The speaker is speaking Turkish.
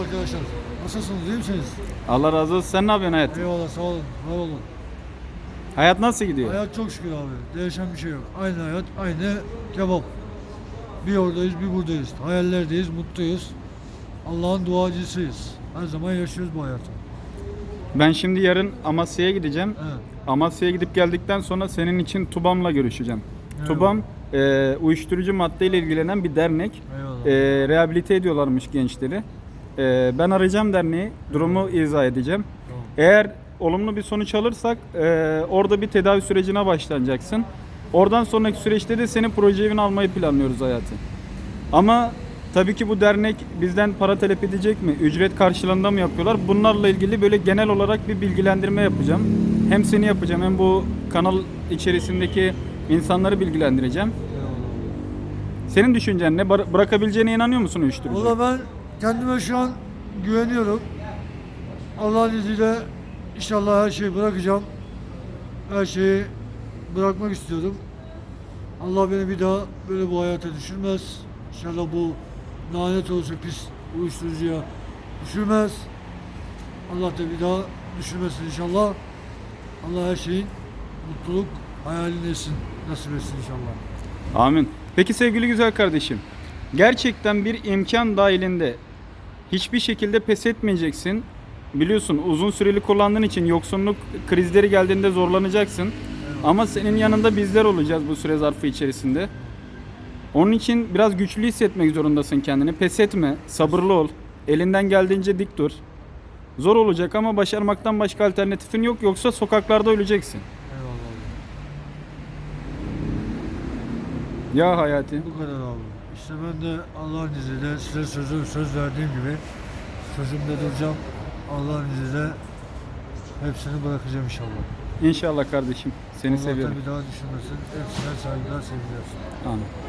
Arkadaşlar nasılsınız iyi misiniz? Allah razı olsun. Sen ne yapıyorsun hayat? Eyvallah sağ olun var olun. Hayat nasıl gidiyor? Hayat çok şükür abi değişen bir şey yok. Aynı hayat aynı kebap. Bir oradayız bir buradayız. Hayallerdeyiz mutluyuz. Allah'ın duacısıyız. Her zaman yaşıyoruz bu hayatı. Ben şimdi yarın Amasya'ya gideceğim. Evet. Amasya'ya gidip geldikten sonra senin için TUBAM'la görüşeceğim. Eyvallah. TUBAM e, uyuşturucu maddeyle ilgilenen bir dernek. Eyvallah. E, rehabilite ediyorlarmış gençleri. E, ben arayacağım derneği, durumu izah edeceğim. Tamam. Eğer olumlu bir sonuç alırsak e, orada bir tedavi sürecine başlanacaksın. Oradan sonraki süreçte de senin proje evine almayı planlıyoruz hayatı. Ama tabii ki bu dernek bizden para talep edecek mi? Ücret karşılığında mı yapıyorlar? Bunlarla ilgili böyle genel olarak bir bilgilendirme yapacağım. Hem seni yapacağım hem bu kanal içerisindeki insanları bilgilendireceğim. Senin düşüncen ne? Bıra- Bırakabileceğine inanıyor musun uyuşturucu? Valla ben kendime şu an güveniyorum. Allah'ın izniyle inşallah her şeyi bırakacağım. Her şeyi bırakmak istiyorum. Allah beni bir daha böyle bu hayata düşürmez. İnşallah bu lanet olsa pis uyuşturucuya düşürmez. Allah da bir daha düşürmesin inşallah. Allah her şeyin mutluluk hayalini etsin, nasip etsin inşallah. Amin. Peki sevgili güzel kardeşim. Gerçekten bir imkan dahilinde hiçbir şekilde pes etmeyeceksin. Biliyorsun uzun süreli kullandığın için yoksunluk krizleri geldiğinde zorlanacaksın. Ama senin yanında bizler olacağız bu süre zarfı içerisinde. Onun için biraz güçlü hissetmek zorundasın kendini. Pes etme, sabırlı ol. Elinden geldiğince dik dur. Zor olacak ama başarmaktan başka alternatifin yok yoksa sokaklarda öleceksin. Eyvallah. Ya hayati. Bu kadar abi. İşte ben de Allah'ın izniyle size sözü, söz verdiğim gibi sözümde duracağım. Allah'ın izniyle hepsini bırakacağım inşallah. İnşallah kardeşim. Seni Allah seviyorum. bir daha düşünmesin. Hepsine saygılar, sevgiler. Amin.